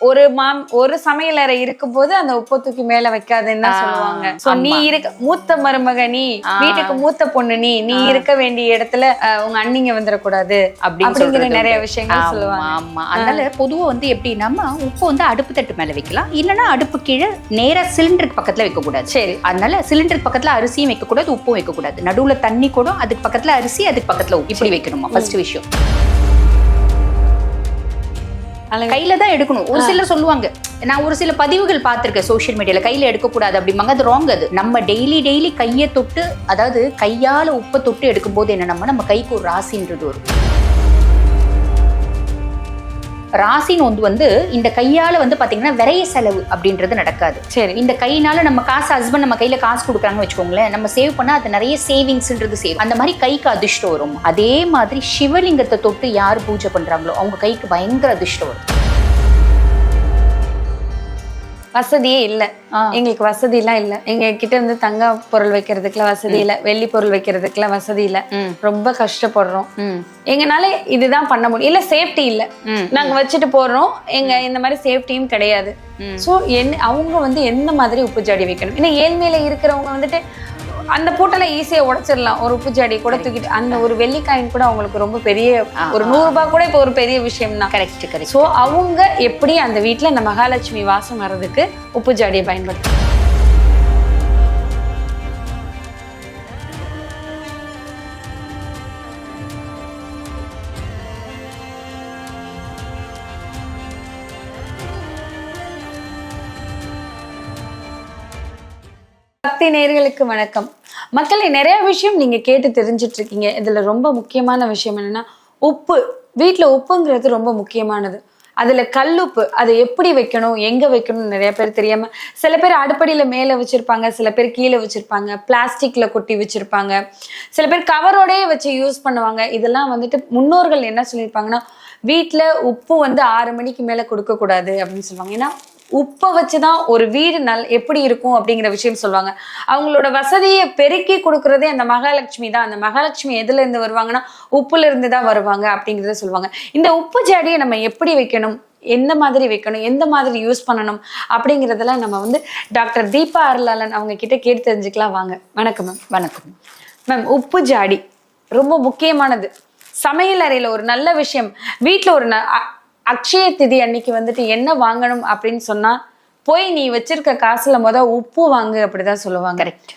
ஒரு மாம் ஒரு சமையலறை இருக்கும்போது அந்த உப்பு தூக்கி மேல வைக்காதுன்னு சொல்லுவாங்க. சோ நீ. இருக்க மூத்த மருமக நீ. வீட்டுக்கு மூத்த பொண்ணு நீ நீ இருக்க வேண்டிய இடத்துல உங்க அண்ணிங்க வந்துடக்கூடாது அப்படிங்கிற நிறைய. விஷயங்கள் சொல்லுவாங்க. ஆமா. அதனால பொதுவா வந்து எப்படின்னா உப்பு வந்து அடுப்பு தட்டு மேல வைக்கலாம். இல்லைன்னா அடுப்பு கீழே நேரா சிலிண்டருக்கு பக்கத்துல வைக்க கூடாது சரி. அதனால சிலிண்டருக்கு பக்கத்துல அரிசியும் வைக்க கூடாது உப்பும் வைக்க கூடாது நடுவுல தண்ணி கூட அதுக்கு பக்கத்துல அரிசி அதுக்கு பக்கத்துல உப்பு. இப்படி வைக்கணுமா? ஃபர்ஸ்ட் விஷயம். கையில தான் எடுக்கணும். ஒரு சிலர் சொல்லுவாங்க நான் ஒரு சில பதிவுகள் பார்த்திருக்கேன் சோஷியல் மீடியால கையில எடுக்கக்கூடாது அப்படிம்பாங்க. அது ராங் அது. நம்ம டெய்லி டெய்லி கையை தொட்டு அதாவது கையால உப்பை தொட்டு எடுக்கும்போது என்னன்னா நம்ம கைக்கு ஒரு ராசின்றது வரும். ராசின்னு வந்து வந்து இந்த கையால வந்து பாத்தீங்கன்னா விரைய செலவு அப்படின்றது நடக்காது. சரி. இந்த கையினால நம்ம காசு ஹஸ்பண்ட் நம்ம கையில காசு கொடுக்குறாங்கன்னு வச்சுக்கோங்களேன் நம்ம சேவ் பண்ணா அது நிறைய சேவிங்ஸ்ன்றது சேவ் அந்த மாதிரி கைக்கு அதிர்ஷ்டம் வரும். அதே மாதிரி சிவலிங்கத்தை தொட்டு யார் பூஜை பண்றாங்களோ அவங்க கைக்கு பயங்கர அதிர்ஷ்டம் வரும். வசதியே இல்ல. எங்களுக்கு வசதி எல்லாம் இல்ல. எங்க கிட்ட இருந்து தங்க பொருள் வைக்கிறதுக்குலாம் வசதி இல்ல. வெள்ளி பொருள் வைக்கிறதுக்குலாம் வசதி இல்ல. ரொம்ப கஷ்டப்படுறோம். எங்கனால இதுதான் பண்ண முடியும். இல்ல சேஃப்டி இல்ல. நாங்க வச்சுட்டு போறோம். எங்க இந்த மாதிரி சேஃப்டியும் கிடையாது. சோ என்ன அவங்க வந்து எந்த மாதிரி உப்பு ஜாடி வைக்கணும்? ஏன்னா ஏழ்மையில இருக்கிறவங்க வந்துட்டு அந்த பூட்டெல்லாம் ஈஸியா உடைச்சிடலாம். ஒரு உப்பு ஜாடி கூட தூக்கிட்டு அந்த ஒரு வெள்ளி காயின் கூட அவங்களுக்கு ரொம்ப பெரிய ஒரு நூறு ரூபாய் கூட இப்போ ஒரு பெரிய விஷயம் தான் கரெக்ட் கரெக்ட் ஸோ அவங்க எப்படி அந்த வீட்ல இந்த மகாலட்சுமி வாசம் வர்றதுக்கு உப்பு ஜாடியை பயன்படுத்தும் பக்தி நேயர்களுக்கு வணக்கம். மக்களே நிறைய விஷயம் நீங்க கேட்டு தெரிஞ்சிட்டு இருக்கீங்க இதுல ரொம்ப முக்கியமான விஷயம் என்னன்னா உப்பு. வீட்டுல உப்புங்கிறது ரொம்ப முக்கியமானது. அதுல கல்லுப்பு அதை எப்படி வைக்கணும் எங்க வைக்கணும்னு நிறைய பேர் தெரியாம சில பேர் அடுப்படியில மேல வச்சிருப்பாங்க சில பேர் கீழே வச்சிருப்பாங்க பிளாஸ்டிக்ல கொட்டி வச்சிருப்பாங்க. சில பேர் கவரோடையே வச்சு யூஸ் பண்ணுவாங்க. இதெல்லாம் வந்துட்டு முன்னோர்கள் என்ன சொல்லியிருப்பாங்கன்னா வீட்டில் உப்பு வந்து ஆறு மணிக்கு மேல கொடுக்க கூடாது அப்படின்னு சொல்லுவாங்க. ஏன்னா உப்பை வச்சுதான் ஒரு வீடு நல் எப்படி இருக்கும் அப்படிங்கிற விஷயம் சொல்லுவாங்க. அவங்களோட வசதியை பெருக்கி கொடுக்கறதே அந்த மகாலட்சுமி தான். அந்த மகாலட்சுமி எதுல இருந்து வருவாங்கன்னா உப்புல இருந்து தான் வருவாங்க அப்படிங்கிறத சொல்லுவாங்க. இந்த உப்பு ஜாடியை நம்ம எப்படி வைக்கணும்? எந்த மாதிரி வைக்கணும்? எந்த மாதிரி யூஸ் பண்ணணும்? அப்படிங்கிறதெல்லாம் நம்ம வந்து டாக்டர் தீபா அருளாளன் அவங்க கிட்ட கேட்டு தெரிஞ்சுக்கலாம். வாங்க. வணக்கம் மேம். வணக்கம். மேம் உப்பு ஜாடி ரொம்ப முக்கியமானது. சமையல் அறையில ஒரு நல்ல விஷயம். வீட்டில் ஒரு ந- அக்ஷய திதி அன்னைக்கு வந்துட்டு என்ன வாங்கணும் அப்படின்னு சொன்னா போய் நீ வச்சிருக்க காசுல முத உப்பு வாங்கு அப்படிதான் சொல்லுவாங்க. கரெக்ட்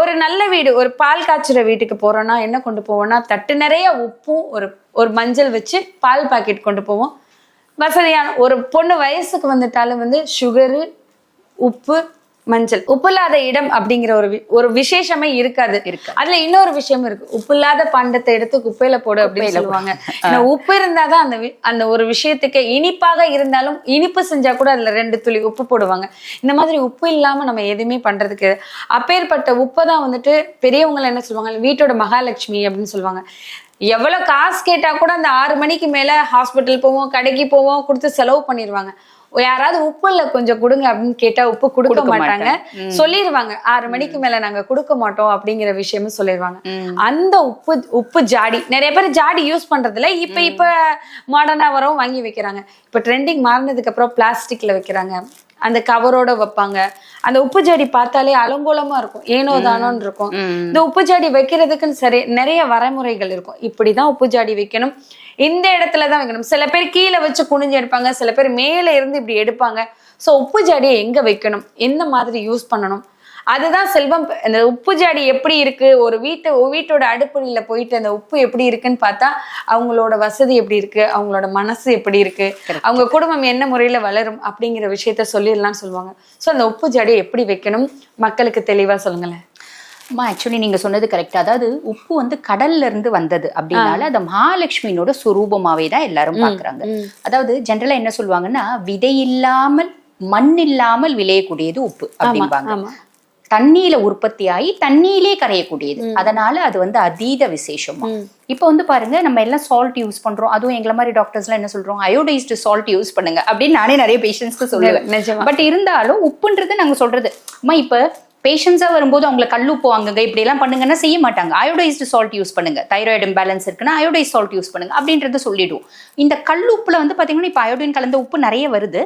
ஒரு நல்ல வீடு ஒரு பால் காய்ச்சுற வீட்டுக்கு போறோம்னா என்ன கொண்டு போவோம்னா தட்டு நிறைய உப்பும் ஒரு ஒரு மஞ்சள் வச்சு பால் பாக்கெட் கொண்டு போவோம். வசதியான ஒரு பொண்ணு வயசுக்கு வந்துட்டாலும் வந்து சுகரு உப்பு மஞ்சள். உப்பு இல்லாத இடம் அப்படிங்கிற ஒரு ஒரு விசேஷமே இருக்காது. இருக்காது. அதுல இன்னொரு விஷயம் இருக்கு. உப்பு இல்லாத பண்டத்தை எடுத்து குப்பையில போடு அப்படின்னு சொல்லுவாங்க. உப்பு இருந்தாதான் அந்த அந்த ஒரு விஷயத்துக்கு இனிப்பாக இருந்தாலும் இனிப்பு செஞ்சா கூட அதுல ரெண்டு துளி உப்பு போடுவாங்க. இந்த மாதிரி உப்பு இல்லாம நம்ம எதுவுமே பண்றதுக்கு அப்பேற்பட்ட உப்பை தான் வந்துட்டு பெரியவங்க என்ன சொல்லுவாங்க? வீட்டோட மகாலட்சுமி அப்படின்னு சொல்லுவாங்க. எவ்வளவு காசு கேட்டா கூட அந்த ஆறு மணிக்கு மேல ஹாஸ்பிட்டல் போவோம் கடைக்கு போவோம் கொடுத்து செலவு பண்ணிடுவாங்க யாராவது உப்பு இல்ல கொஞ்சம் கொடுங்க அப்படின்னு கேட்டா உப்பு கொடுக்க மாட்டாங்க. சொல்லிடுவாங்க ஆறு மணிக்கு மேல நாங்க கொடுக்க மாட்டோம் அப்படிங்கிற விஷயமும் சொல்லிடுவாங்க அந்த உப்பு உப்பு ஜாடி நிறைய பேர் ஜாடி யூஸ் பண்றது இல்ல இப்ப இப்ப மாடர்னா வரவும் வாங்கி வைக்கிறாங்க. இப்ப ட்ரெண்டிங் மாறினதுக்கு அப்புறம் பிளாஸ்டிக்ல வைக்கிறாங்க. அந்த கவரோட வைப்பாங்க. அந்த உப்பு ஜாடி பார்த்தாலே அலங்கோலமா இருக்கும். ஏனோ தானோன்னு இருக்கும். இந்த உப்பு ஜாடி வைக்கிறதுக்குன்னு சரி நிறைய வரைமுறைகள் இருக்கும். இப்படிதான் உப்பு ஜாடி வைக்கணும். இந்த இடத்துல தான் வைக்கணும். சில பேர் கீழே வச்சு குனிஞ்சு எடுப்பாங்க சில பேர் மேலே இருந்து இப்படி எடுப்பாங்க. சோ உப்பு ஜாடியை எங்க வைக்கணும்? எந்த மாதிரி யூஸ் பண்ணணும்? அதுதான் செல்வம். இந்த உப்பு ஜாடி எப்படி இருக்கு? ஒரு வீட்டு வீட்டோட அடுப்படியில போயிட்டு அந்த உப்பு எப்படி இருக்குன்னு பார்த்தா அவங்களோட வசதி எப்படி இருக்கு? அவங்களோட மனசு எப்படி இருக்கு? அவங்க குடும்பம் என்ன முறையில வளரும்? அப்படிங்கிற விஷயத்த சொல்லிடலாம் சொல்லுவாங்க. சோ அந்த உப்பு ஜாடியை எப்படி வைக்கணும்? மக்களுக்கு தெளிவா சொல்லுங்களேன். அம்மா ஆக்சுவலி நீங்க சொன்னது கரெக்ட் அதாவது உப்பு வந்து கடல்ல இருந்து வந்தது அப்படின்னால அது மகாலட்சுமியோட சுரூபமாவே தான் எல்லாரும் பாக்குறாங்க அதாவது ஜென்ரலா என்ன சொல்லுவாங்கன்னா விதை இல்லாமல் மண் இல்லாமல் விளையக்கூடியது உப்பு அப்படிம்பாங்க. தண்ணியில உற்பத்தி ஆகி தண்ணியிலே கரையக்கூடியது. அதனால அது வந்து அதீத விசேஷமா. இப்போ வந்து பாருங்க நம்ம எல்லாம் சால்ட் யூஸ் பண்றோம். அதுவும் எங்களை மாதிரி டாக்டர்ஸ்லாம் என்ன சொல்றோம்? அயோடைஸ்டு சால்ட் யூஸ் பண்ணுங்க அப்படின்னு நானே நிறைய பேஷண்ட்ஸ்க்கு சொல்லுவேன். பட் இருந்தாலும் உப்புன்றது நாங்க சொல்றது அம்மா இப்ப பேஷன்ஸா வரும்போது அவங்களை கல்லுப்பு வாங்குங்க இப்படி எல்லாம் பண்ணுங்கன்னா செய்ய மாட்டாங்க. அயோடைஸ்டு சால்ட் யூஸ் பண்ணுங்க. தைராய்டு இம்பேலன்ஸ் இருக்குன்னா அயோடைஸ் சால்ட் யூஸ் பண்ணுங்க. அப்படின்றத சொல்லிடுவோம் இந்த கல்லுப்புல வந்து பாத்தீங்கன்னா இப்ப அயோடின் கலந்த உப்பு நிறைய வருது.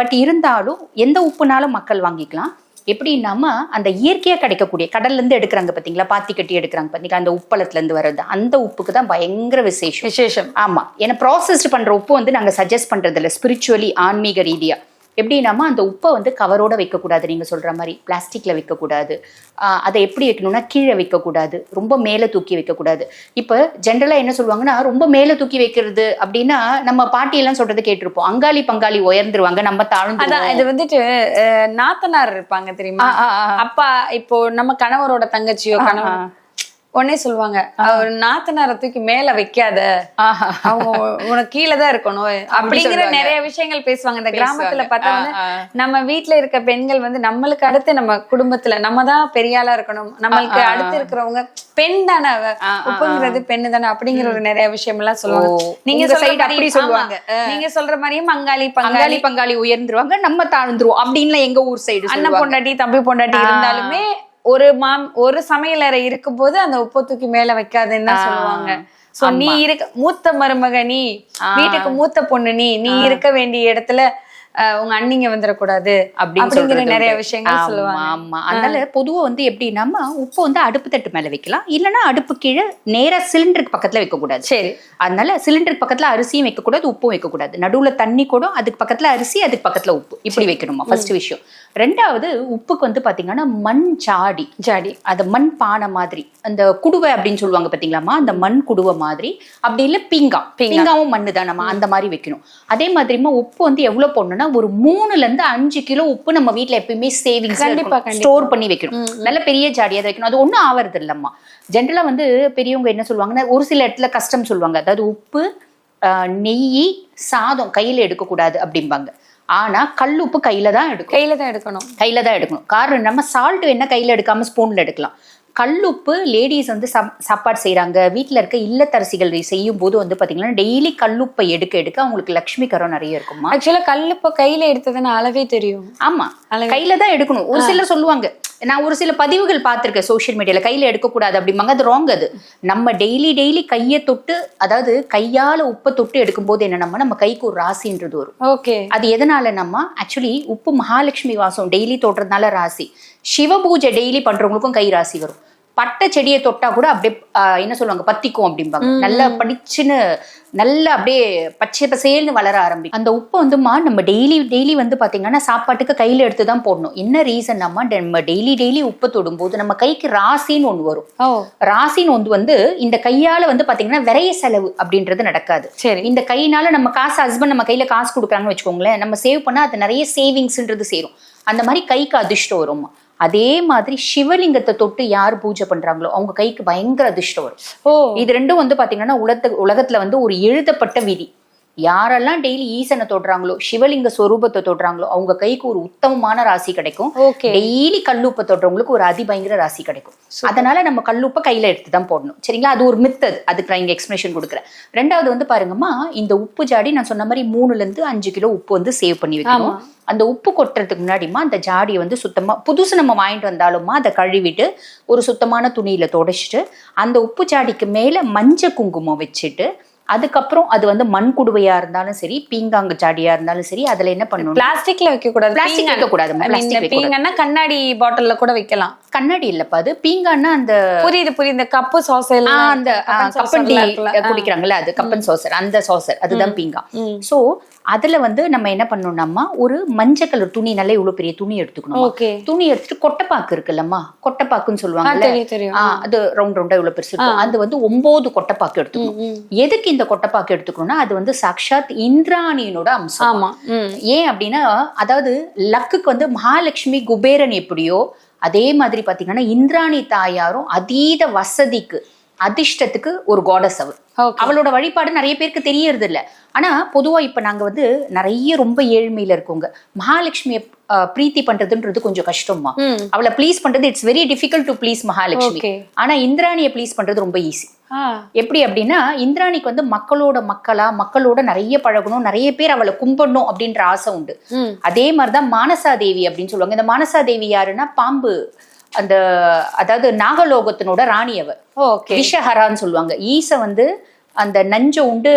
பட் இருந்தாலும் எந்த உப்புனாலும் மக்கள் வாங்கிக்கலாம். எப்படின்னாம அந்த இயற்கையா கிடைக்கக்கூடிய கடல்ல இருந்து எடுக்கிறாங்க பாத்தீங்களா? பாத்தி கட்டி எடுக்கிறாங்க பாத்தீங்களா? அந்த உப்பளத்துல இருந்து வருது அந்த உப்புக்கு தான் பயங்கர விசேஷம். விசேஷம். ஆமா. ஏன்னா ப்ராசஸ்ட் பண்ற உப்பு வந்து நாங்க சஜஸ்ட் பண்றது இல்ல ஸ்பிரிச்சுவலி ஆன்மீக ரீதியா. எப்படின்னாமா அந்த உப்பை வந்து கவரோட வைக்கக்கூடாது? நீங்க சொல்ற மாதிரி பிளாஸ்டிக்ல வைக்கக்கூடாது. அதை எப்படி வைக்கணும்னா கீழே வைக்கக்கூடாது. ரொம்ப மேலே தூக்கி வைக்கக்கூடாது. இப்போ ஜென்ரலா என்ன சொல்லுவாங்கன்னா ரொம்ப மேலே தூக்கி வைக்கிறது அப்படின்னா நம்ம பாட்டி எல்லாம் சொல்றது கேட்டிருப்போம். அங்காளி பங்காளி உயர்ந்துருவாங்க நம்ம தாழ்ந்து அதான் இது வந்துட்டு நாத்தனார் இருப்பாங்க தெரியுமா? அப்பா இப்போ நம்ம கணவரோட தங்கச்சியோ கணவன் உடனே சொல்லுவாங்க அவர் நாத்தனாரை தூக்கி மேல வைக்காத. அவங்க உனக்கு கீழே தான் இருக்கணும். அப்படிங்கிற. நிறைய விஷயங்கள் பேசுவாங்க. இந்த கிராமத்துல. பார்த்தா வந்து. நம்ம வீட்ல இருக்க பெண்கள் வந்து நம்மளுக்கு அடுத்து நம்ம குடும்பத்துல நம்ம தான் பெரிய ஆளா இருக்கணும். நம்மளுக்கு. அடுத்து இருக்கிறவங்க பெண் தானே உப்புங்கிறது பெண்ணு தானே அப்படிங்கிற ஒரு நிறைய விஷயம் எல்லாம் சொல்லுவாங்க நீங்க அப்படி சொல்லுவாங்க. நீங்க சொல்ற மாதிரியும் பங்காளி. அங்காளி பங்காளி உயர்ந்துருவாங்க. நம்ம தாழ்ந்துருவோம். அப்படின்னு எங்க ஊர் சைடு அண்ணன் பொண்டாட்டி தம்பி பொண்டாட்டி. இருந்தாலுமே ஒரு மாம் ஒரு சமையலறை இருக்கும்போது அந்த உப்பு தூக்கி மேல வைக்காதுன்னு. சொல்லுவாங்க சோ நீ இருக்க மூத்த மருமக நீ. வீட்டுக்கு மூத்த பொண்ணு நீ நீ இருக்க வேண்டிய இடத்துல உங்க அண்ணிங்க வந்துடக்கூடாது அப்படிங்கிற நிறைய. விஷயங்கள் ஆமா, சொல்லுவாங்க. ஆமா. அதனால பொதுவா வந்து எப்படின்னா உப்பு வந்து அடுப்பு தட்டு மேல வைக்கலாம். இல்லைன்னா அடுப்பு கீழே நேரா சிலிண்டருக்கு பக்கத்துல வைக்க கூடாது சரி. அதனால சிலிண்டருக்கு பக்கத்துல அரிசியும் வைக்கக்கூடாது உப்பும் வைக்கக்கூடாது. நடுவுல தண்ணி கூட அதுக்கு பக்கத்துல அரிசி அதுக்கு பக்கத்துல உப்பு. இப்படி வைக்கணுமா ஃபர்ஸ்ட் விஷயம். ரெண்டாவது உப்புக்கு வந்து பாத்தீங்கன்னா மண் சாடி. ஜாடி அது மண் பானை மாதிரி. அந்த குடுவை அப்படின்னு சொல்லுவாங்க பாத்தீங்களாமா அந்த மண் குடுவை மாதிரி. அப்படி இல்ல பீங்கா பீங்காவும் மண்ணு தான் நம்ம அந்த மாதிரி வைக்கணும். அதே மாதிரிமா உப்பு வந்து எவ்வளவு போடணும்னா ஒரு மூணுல இருந்து அஞ்சு கிலோ உப்பு நம்ம வீட்ல எப்பயுமே சேவிங்ஸ். ஸ்டோர் பண்ணி வைக்கணும். நல்ல பெரிய ஜாடியா வைக்கணும். அது ஒண்ணும் ஆவறது இல்லம்மா. ஜென்ரலா வந்து பெரியவங்க என்ன சொல்லுவாங்கன்னா ஒரு சில இடத்துல கஷ்டம் சொல்லுவாங்க. அதாவது உப்பு நெய் சாதம் கையில எடுக்கக்கூடாது அப்படிம்பாங்க. ஆனா கல் உப்பு கையில தான் எடுக்கும் கையில தான் எடுக்கணும். கையில தான் எடுக்கணும். காரணம் நம்ம சால்ட் என்ன கையில எடுக்காம ஸ்பூன்ல எடுக்கலாம். கல்லுப்பு லேடிஸ் வந்து சாப்- சாப்பாடு செய்றாங்க. வீட்ல இருக்க இல்லத்தரசிகள் செய்யும் போது வந்து பாத்தீங்கன்னா டெய்லி கல்லுப்பை எடுக்க எடுக்க அவங்களுக்கு லட்சுமி கரம் நிறைய இருக்குமா? ஆக்சுவலா கல்லுப்ப கையில எடுத்ததுன்னு அளவே தெரியும். ஆமா. அளவு. கையில தான் எடுக்கணும். ஒரு சிலர் சொல்லுவாங்க நான் ஒரு சில பதிவுகள் பார்த்திருக்கேன் சோஷியல் மீடியால கையில எடுக்கக்கூடாது அப்படிம்பாங்க. அது ராங் அது. நம்ம டெய்லி டெய்லி கையை தொட்டு அதாவது கையால உப்பை தொட்டு எடுக்கும்போது என்னன்னா நம்ம கைக்கு ஒரு ராசின்றது வரும். ஓகே. அது எதனால நம்ம ஆக்சுவலி உப்பு மகாலட்சுமி வாசம் டெய்லி தொடுறதுனால ராசி. சிவ பூஜை டெய்லி பண்றவங்களுக்கும் கை ராசி வரும். பட்டை செடியை தொட்டா கூட அப்படியே என்ன சொல்லுவாங்க? பத்திக்கும் அப்படிம்பாங்க. நல்லா படிச்சுன்னு நல்லா அப்படியே பச்சை பசேல்னு வளர ஆரம்பிக்கும். அந்த உப்பு வந்துமா நம்ம டெய்லி டெய்லி வந்து பாத்தீங்கன்னா சாப்பாட்டுக்கு கையில எடுத்து தான் போடணும். என்ன ரீசன் நம்ம டெய்லி டெய்லி உப்பு தொடும்போது நம்ம கைக்கு ராசின்னு ஒண்ணு வரும். ராசின்னு ஒன்று வந்து இந்த கையால வந்து பாத்தீங்கன்னா விரைய செலவு அப்படின்றது நடக்காது. சரி. இந்த கையினால நம்ம காசு ஹஸ்பண்ட் நம்ம கையில காசு கொடுக்குறாங்கன்னு வச்சுக்கோங்களேன் நம்ம சேவ் பண்ணா அது நிறைய சேவிங்ஸ்ன்றது சேரும். அந்த மாதிரி கைக்கு அதிர்ஷ்டம் வரும் அதே மாதிரி சிவலிங்கத்தை தொட்டு யார் பூஜை பண்றாங்களோ அவங்க கைக்கு பயங்கர அதிர்ஷ்டம் வரும். இது ரெண்டும் வந்து பாத்தீங்கன்னா உலகத்து உலகத்துல வந்து ஒரு எழுதப்பட்ட விதி. யாரெல்லாம் டெய்லி ஈசனை தொடுறாங்களோ சிவலிங்க ஸ்வரூபத்தை தொடுறாங்களோ அவங்க கைக்கு ஒரு உத்தமமான ராசி கிடைக்கும். டெய்லி கல்லுப்பை தொடுறவங்களுக்கு ஒரு அதிபயங்கர ராசி கிடைக்கும். அதனால நம்ம கல்லுப்பை கையில எடுத்து தான் போடணும். சரிங்களா? அது ஒரு மித் அது அதுக்கு நான் இங்க எக்ஸ்பிளேஷன் கொடுக்குறேன். ரெண்டாவது வந்து பாருங்கம்மா இந்த உப்பு ஜாடி நான் சொன்ன மாதிரி மூணுல இருந்து அஞ்சு கிலோ உப்பு வந்து சேவ் பண்ணி வைக்கணும். அந்த உப்பு கொட்டுறதுக்கு முன்னாடிமா அந்த ஜாடியை வந்து சுத்தமா புதுசு நம்ம வாங்கிட்டு வந்தாலுமா அதை கழுவிட்டு ஒரு சுத்தமான துணியில தொடச்சிட்டு அந்த உப்பு ஜாடிக்கு மேல மஞ்சள் குங்குமம் வச்சுட்டு அதுக்கப்புறம் அது வந்து மண் குடுவையா இருந்தாலும் சரி பீங்காங்க ஜாடியா இருந்தாலும் சரி அதுல என்ன பண்ணணும்? பிளாஸ்டிக்ல வைக்க கூடாது பிளாஸ்டிக் வைக்க கூடாது பீங்கன்னா கண்ணாடி பாட்டில்ல கூட வைக்கலாம். கண்ணாடி இல்லப்பா அது பீங்கான்னா அந்த புரியுது புரியுது. இந்த கப்பு சாசல் ஆ, அந்த கப்பன் டீ. குடிக்கிறாங்கல்ல அது கப்பன் சாசர் அந்த சாசர் அதுதான் பீங்கா. சோ அதுல வந்து நம்ம என்ன பண்ணணும்னா ஒரு மஞ்சள் கலர் துணி நல்ல இவ்வளவு பெரிய துணி எடுத்துக்கணும் துணி எடுத்துட்டு கொட்டைப்பாக்கு இருக்குல்லம்மா. கொட்டைப்பாக்குன்னு ஆ, அது ரவுண்ட் ரவுண்டா இவ்வளவு பெருசு இருக்கும். அது வந்து ஒன்பது கொட்டைப்பாக்கு எடுத்துக்கணும். எதுக்கு இந்த கொட்டைப்பாக்கு எடுத்துக்கணும்னா அது வந்து சாக்ஷாத் இந்திராணியனோட அம்சம். ஏன் அப்படின்னா அதாவது லக்குக்கு வந்து மகாலட்சுமி குபேரன் எப்படியோ அதே மாதிரி பாத்தீங்கன்னா இந்திராணி தாயாரும் அதீத வசதிக்கு அதிர்ஷ்டத்துக்கு ஒரு காடஸ் ஓகே அவளோட வழிபாடு நிறைய பேருக்கு தெரியறது இல்ல ஆனா பொதுவா இப்ப நாங்க வந்து நிறைய ரொம்ப ஏழ்மையில இருக்கவங்க மகாலட்சுமியை பிரீத்தி பண்றதுன்றது கொஞ்சம் கஷ்டமா அவளை ப்ளீஸ் பண்றது it's very difficult to please Mahalakshmi. ஆனா இந்திராணியை ப்ளீஸ் பண்றது ரொம்ப ஈஸி எப்படி அப்படின்னா இந்திராணிக்கு வந்து மக்களோட மக்களா மக்களோட நிறைய பழகணும் நிறைய பேர் அவளை கும்பிடணும் அப்படின்ற ஆசை உண்டு. அதே மாதிரிதான் மானசா தேவி அப்படின்னு சொல்லுவாங்க. இந்த மானசா தேவி யாருன்னா பாம்பு அந்த அதாவது நாகலோகத்தினோட ராணி அவ. விஷஹரான்னு சொல்லுவாங்க. ஈச வந்து அந்த நஞ்ச உண்டு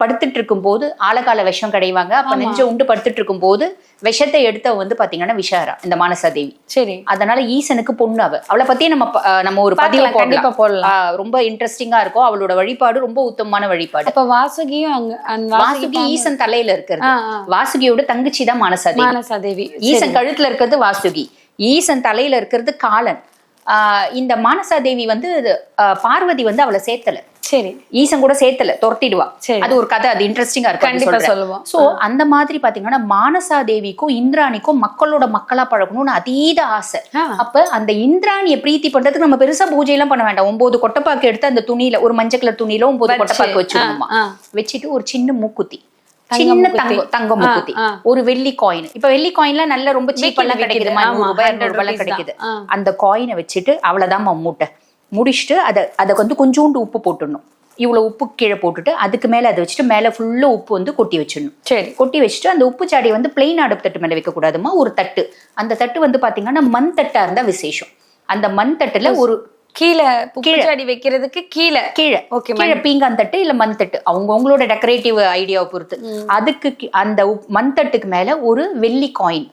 படுத்துட்டு இருக்கும்போது ஆழகால விஷம் கிடைவாங்க. அப்ப நெஞ்ச உண்டு படுத்துட்டு இருக்கும்போது விஷத்தை எடுத்தவ வந்து பாத்தீங்கன்னா விஷஹரா இந்த மானசாதேவி சரி. அதனால ஈசனுக்கு பொண்ணு அவ. அவளை பத்தியே நம்ம நம்ம ஒரு பதிவு கண்டிப்பா போடலாம். ரொம்ப இன்ட்ரெஸ்டிங்கா இருக்கும். அவளோட வழிபாடு ரொம்ப உத்தமமான வழிபாடு. அப்ப வாசுகியும் வாசுகி ஈசன் தலையில இருக்கிறது. வாசுகியோட தங்கச்சி தான் மானசாதேவி மானசாதேவி ஈசன் கழுத்துல இருக்கிறது வாசுகி. ஈசன் தலையில இருக்கிறது காலன். ஆஹ் இந்த மானசாதேவி வந்து ஆஹ் பார்வதி வந்து அவளை சேர்த்தல. சரி. ஈசன் கூட சேர்த்தல துரத்திடுவா. அது ஒரு கதை அது இன்ட்ரெஸ்டிங்கா அப்படி கண்டிப்பா. சொல்லுவோம். சோ அந்த மாதிரி பாத்தீங்கன்னா மானசாதேவிக்கும் இந்திராணிக்கும் மக்களோட மக்களா பழகணும்னு அதீத ஆசை. அப்ப அந்த இந்திராணியை பிரீத்தி பண்றதுக்கு நம்ம பெருசா பூஜை எல்லாம் பண்ண வேண்டாம். ஒன்பது கொட்டைப்பாக்கு எடுத்து அந்த துணியில ஒரு மஞ்சள் கலர் துணியில ஒன்பது கொட்டைப்பாக்கு ஆ, வச்சுட்டு ஒரு சின்ன மூக்குத்தி. சின்ன. தங்கம் தங்க மூக்குத்தி. ஒரு வெள்ளி காயின் இப்ப வெள்ளி காயின்லாம் நல்ல ரொம்ப சீப் எல்லாம் விக்குது, கிடைக்குது. ரூபாய் 100 இரநூறு ரூபாய் rupees கிடைக்குது. அந்த காயினை வச்சுட்டு அவ்வளவுதான் மூட்டை. முடிச்சுட்டு அதை அதை வந்து கொஞ்சோண்டு உப்பு போட்டுடணும். இவ்வளவு உப்பு கீழே போட்டுட்டு அதுக்கு மேல அதை வச்சுட்டு மேல ஃபுல்லா உப்பு வந்து கொட்டி வச்சிடணும். சரி. கொட்டி வச்சுட்டு அந்த உப்பு சாடியை வந்து பிளெயின் அடுப்பு தட்டு மேல வைக்க கூடாதுமா ஒரு தட்டு. அந்த தட்டு வந்து பாத்தீங்கன்னா மண் தட்டா இருந்தா விசேஷம். அந்த மண் தட்டுல ஒரு கீழே பூச்சாடி வைக்கிறதுக்கு கீழே. கீழே. Okay, கீழே பீங்கான் தட்டு இல்ல மண் தட்டு அவங்க அவங்களோட டெக்கரேட்டிவ் ஐடியாவை பொறுத்து. அதுக்கு அந்த மண் தட்டுக்கு மேல ஒரு வெள்ளி காயின்.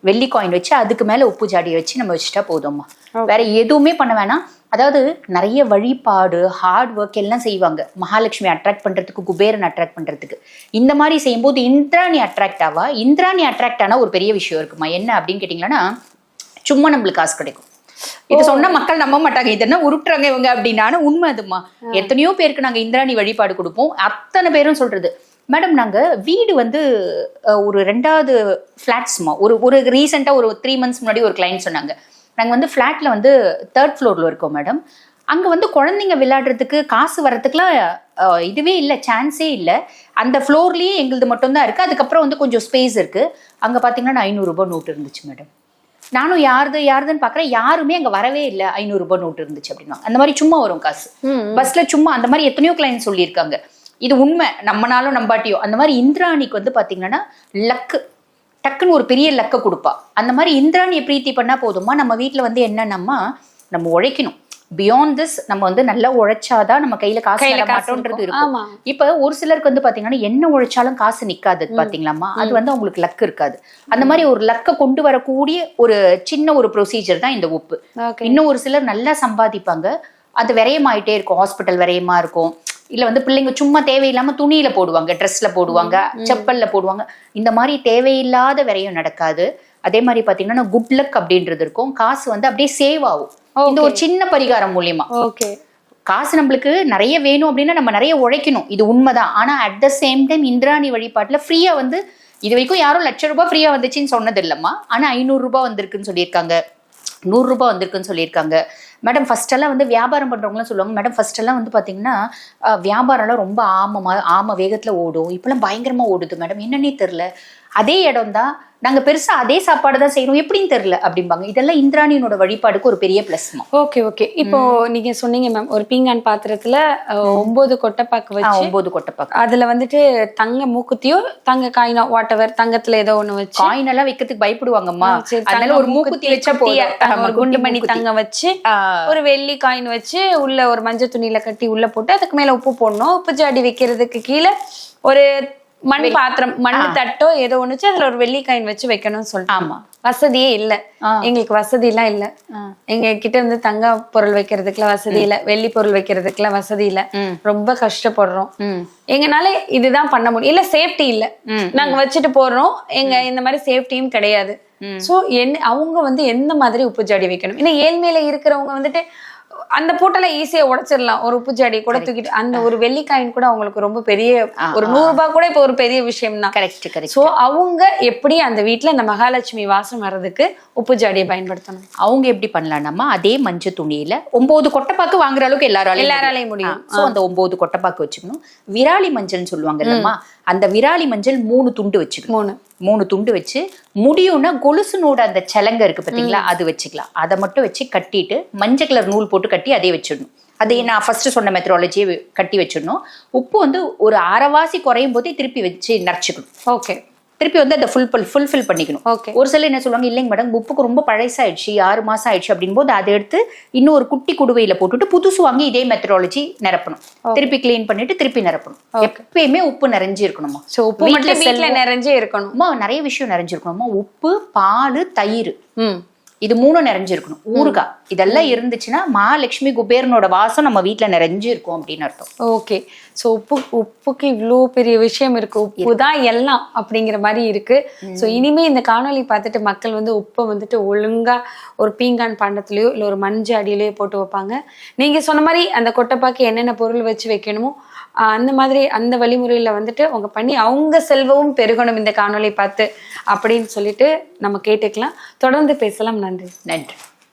வெள்ளி காயின் வச்சு அதுக்கு மேல உப்பு ஜாடியை வச்சு நம்ம வச்சுட்டா போதும்மா. வேற எதுவுமே பண்ண வேணாம். அதாவது நிறைய வழிபாடு ஹார்ட் ஒர்க் எல்லாம் செய்வாங்க. மகாலட்சுமி அட்ராக்ட் பண்றதுக்கு குபேரன் அட்ராக்ட் பண்றதுக்கு. இந்த மாதிரி செய்யும்போது இந்திராணி அட்ராக்ட் ஆவா? இந்திராணி அட்ராக்ட் ஆனா ஒரு பெரிய விஷயம் இருக்குமா? என்ன அப்படின்னு கேட்டீங்கன்னா சும்மா நம்மளுக்கு காசு கிடைக்கும். இது சொன்னா மக்கள் நம்ப மாட்டாங்க. இது என்ன உருட்டுறாங்க இவங்க அப்படின்னா உண்மை அதுமா எத்தனையோ பேருக்கு நாங்க இந்திராணி வழிபாடு கொடுப்போம். அத்தனை பேரும் சொல்றது. மேடம் நாங்க வீடு வந்து ஒரு ரெண்டாவது ஃபிளாட்ஸ்மா. ஒரு ஒரு ரீசெண்டா ஒரு த்ரீ மந்த்ஸ் முன்னாடி ஒரு கிளைண்ட் சொன்னாங்க. நாங்க வந்து ஃபிளாட்ல வந்து தேர்ட் ஃப்ளோர்ல இருக்கோம் மேடம். அங்க வந்து குழந்தைங்க விளையாடுறதுக்கு காசு வர்றதுக்குலாம் இதுவே இல்லை. சான்ஸே இல்லை. அந்த ஃப்ளோர்லயே எங்களுது மட்டும்தான் இருக்கு. அதுக்கப்புறம் வந்து கொஞ்சம் ஸ்பேஸ் இருக்கு. அங்க பாத்தீங்கன்னா ஐநூறு ரூபாய் நோட்டு இருந்துச்சு மேடம். நானும் யாருது யாருதுன்னு பாக்குறேன். யாருமே அங்க வரவே இல்லை. ஐநூறு ரூபாய் நோட்டு இருந்துச்சு அப்படின்னா. அந்த மாதிரி சும்மா வரும் காசு. பஸ்ல சும்மா அந்த மாதிரி எத்தனையோ கிளைண்ட் சொல்லியிருக்காங்க. இது உண்மை. நம்மனாலும் நம்பாட்டியோ. அந்த மாதிரி இந்திராணிக்கு வந்து பாத்தீங்கன்னா லக்கு டக்குன்னு ஒரு பெரிய லக்க கொடுப்பா. அந்த மாதிரி இந்திராணியை பிரீத்தி பண்ணா போதுமா நம்ம வீட்ல வந்து என்னன்னம்மா? நம்ம உழைக்கணும். பியாண்ட் திஸ் நம்ம வந்து நல்லா உழைச்சாதான் நம்ம கையில காசு வர காசு மாட்டோன்றது இருக்கும். இப்ப ஒரு சிலருக்கு வந்து பாத்தீங்கன்னா என்ன உழைச்சாலும் காசு நிக்காது பாத்தீங்களாமா அது வந்து அவங்களுக்கு லக் இருக்காது. அந்த மாதிரி ஒரு லக்க கொண்டு வரக்கூடிய ஒரு சின்ன ஒரு ப்ரொசீஜர் தான் இந்த உப்பு. இன்னும் ஒரு சிலர் நல்லா சம்பாதிப்பாங்க. அது விரயமாயிட்டே இருக்கும். ஹாஸ்பிட்டல் விரயமா இருக்கும். இல்ல வந்து பிள்ளைங்க சும்மா தேவையில்லாம துணியில போடுவாங்க. ட்ரெஸ்ல போடுவாங்க. செப்பல்ல போடுவாங்க. இந்த மாதிரி தேவையில்லாத விரயம் நடக்காது. அதே மாதிரி பாத்தீங்கன்னா குட் லக் அப்படின்றது இருக்கும். காசு வந்து அப்படியே சேவ் ஆகும். இந்த ஒரு சின்ன பரிகாரம் மூலியமா. ஓகே காசு நம்மளுக்கு நிறைய வேணும் அப்படின்னா நம்ம நிறைய உழைக்கணும். இது உண்மைதான். ஆனா at the same time Indrani வழிபாட்டுல ஃப்ரீயா வந்து இது வரைக்கும் யாரும் லட்ச ரூபாய் ஃப்ரீயா வந்துச்சுன்னு சொன்னது இல்லம்மா ஆனா ஐநூறு ரூபாய் வந்திருக்குன்னு சொல்லியிருக்காங்க. நூறு ரூபாய் வந்திருக்குன்னு சொல்லியிருக்காங்க. மேடம் ஃபர்ஸ்ட் எல்லாம் வந்து வியாபாரம் பண்றவங்களாம் சொல்லுவாங்க. மேடம் ஃபர்ஸ்ட் எல்லாம் வந்து பாத்தீங்கன்னா அஹ், வியாபாரம்லாம் ரொம்ப ஆமமா ஆம வேகத்துல ஓடும். இப்பெல்லாம் பயங்கரமா ஓடுது மேடம் என்னன்னே தெரியல. அதே இடம் தான் நாங்க பெருசா அதே சாப்பாடு தான் செய்யறோம் எப்படின்னு தெரியல அப்படிம்பாங்க. இதெல்லாம் இந்திராணியனோட வழிபாடுக்கு ஒரு பெரிய பிளஸ்மா ஓகே ஓகே இப்போ நீங்க சொன்னீங்க மேம் ஒரு பீங்கான் பாத்திரத்துல ஒன்பது கொட்டைப்பாக்கு வச்சு ஒன்பது கொட்டைப்பாக்கு. அதுல வந்துட்டு தங்க மூக்குத்தியோ தங்க காயினோ வாட் எவர் தங்கத்துல ஏதோ ஒண்ணு வச்சு காயின் எல்லாம் வைக்கிறதுக்கு பயப்படுவாங்கம்மா. அதனால தங்க ஒரு மூக்குத்தி வச்சா போதும். தங்க குண்டு மணி. தங்கம் வச்சு ஒரு வெள்ளி காயின் வச்சு உள்ள ஒரு மஞ்சள் துணியில கட்டி உள்ள போட்டு அதுக்கு மேல உப்பு போடணும். உப்பு ஜாடி வைக்கிறதுக்கு கீழே ஒரு மண் பாத்திரம் மண் தட்டோ ஏதோ ஒண்ணு வச்சு அதுல ஒரு வெள்ளி காயின் வச்சு வைக்கணும்னு சொல்லிட்டு. ஆமா. வசதியே இல்ல. எங்களுக்கு வசதி எல்லாம் இல்ல எங்க கிட்ட இருந்து தங்க பொருள் வைக்கிறதுக்குலாம் வசதி இல்ல. வெள்ளி பொருள் வைக்கிறதுக்குலாம் வசதி இல்ல. ரொம்ப கஷ்டப்படுறோம். எங்கனால இதுதான் பண்ண முடியும். இல்ல சேஃப்டி இல்ல. நாங்க வச்சுட்டு போறோம். எங்க இந்த மாதிரி சேஃப்டியும் கிடையாது. சோ என்ன அவங்க வந்து எந்த மாதிரி உப்பு ஜாடி வைக்கணும்? ஏன்னா ஏழ்மையில இருக்கிறவங்க வந்துட்டு அந்த பூட்டெல்லாம் ஈஸியா உடைச்சிடலாம். ஒரு உப்பு ஜாடி கூட தூக்கிட்டு அந்த ஒரு வெள்ளி காயின் கூட அவங்களுக்கு ரொம்ப பெரிய ஒரு நூறு ரூபாய் கூட இப்ப ஒரு பெரிய விஷயம் தான் கரெக்ட் கரெக்ட் சோ அவங்க எப்படி அந்த வீட்ல அந்த மகாலட்சுமி வாசம் வர்றதுக்கு உப்பு ஜாடியை பயன்படுத்தணும்? அவங்க எப்படி பண்ணலாம்னா அதே மஞ்சள் துணியில ஒன்பது கொட்டைப்பாக்கு வாங்குற அளவுக்கு எல்லாராலையும் எல்லாராலையும் முடியும். சோ அந்த ஒன்பது கொட்டைப்பாக்கு வச்சுக்கணும். விராலி மஞ்சள்னு சொல்லுவாங்க இல்லம்மா? அந்த விராலி மஞ்சள் மூணு துண்டு வச்சுக்கணும். மூணு. மூணு துண்டு வச்சு முடியும்னா கொலுசுனோட அந்த சலங்க இருக்கு பாத்தீங்களா அது வச்சுக்கலாம். அதை மட்டும் வச்சு கட்டிட்டு மஞ்சள் கலர் நூல் போட்டு கட்டி அதே வச்சிடணும். அதே நான் ஃபர்ஸ்ட் சொன்ன மெத்தடாலஜியை கட்டி வச்சிடணும். உப்பு வந்து ஒரு அரைவாசி குறையும் போதே திருப்பி வச்சு நரைச்சிக்கணும் ஓகே. திருப்பி வந்து அதை ஃபுல் ஃபுல்ஃபில் பண்ணிக்கணும். ஓகே ஒரு சிலர் என்ன சொல்லுவாங்க இல்லைங்க மேடம் உப்புக்கு ரொம்ப பழசாயிடுச்சு ஆறு மாசம் ஆயிடுச்சு அப்படின் போது அதை எடுத்து இன்னும் ஒரு குட்டி குடுவையில போட்டுட்டு புதுசு வாங்கி இதே மெத்தடாலஜி நிரப்பணும். திருப்பி க்ளீன் பண்ணிட்டு திருப்பி நிரப்பணும். எப்பயுமே உப்பு நிறைஞ்சு இருக்கணுமா சோ உப்பு மட்டும் நிறைஞ்சே இருக்கணும். நிறைய விஷயம் நிறைஞ்சிருக்கணுமா. உப்பு பால் தயிர். இது மூணும் நிறைஞ்சிருக்கணும். ஊறுகாய். இதெல்லாம் இருந்துச்சுன்னா மகாலட்சுமி குபேரனோட வாசம் நம்ம வீட்ல நிறைஞ்சு இருக்கும் அப்படின்னு அர்த்தம். ஓகே. சோ உப்பு உப்புக்கு இவ்ளோ பெரிய விஷயம் இருக்கு. உப்பு தான் எல்லாம் அப்படிங்கிற மாதிரி இருக்கு. சோ இனிமே இந்த காணொளி பார்த்துட்டு மக்கள் வந்து உப்பை வந்துட்டு ஒழுங்கா ஒரு பீங்கான் பாண்டத்துலயோ இல்ல ஒரு மஞ்சள் அடியிலயோ போட்டு வைப்பாங்க. நீங்க சொன்ன மாதிரி அந்த கொட்டைப்பாக்கு என்னென்ன பொருள் வச்சு வைக்கணுமோ அந்த மாதிரி அந்த வழிமுறையில வந்துட்டு அவங்க பண்ணி அவங்க செல்வமும் பெருகணும் இந்த காணொலி பார்த்து அப்படின்னு சொல்லிட்டு நம்ம கேட்டுக்கலாம். தொடர்ந்து பேசலாம். நன்றி. நன்றி.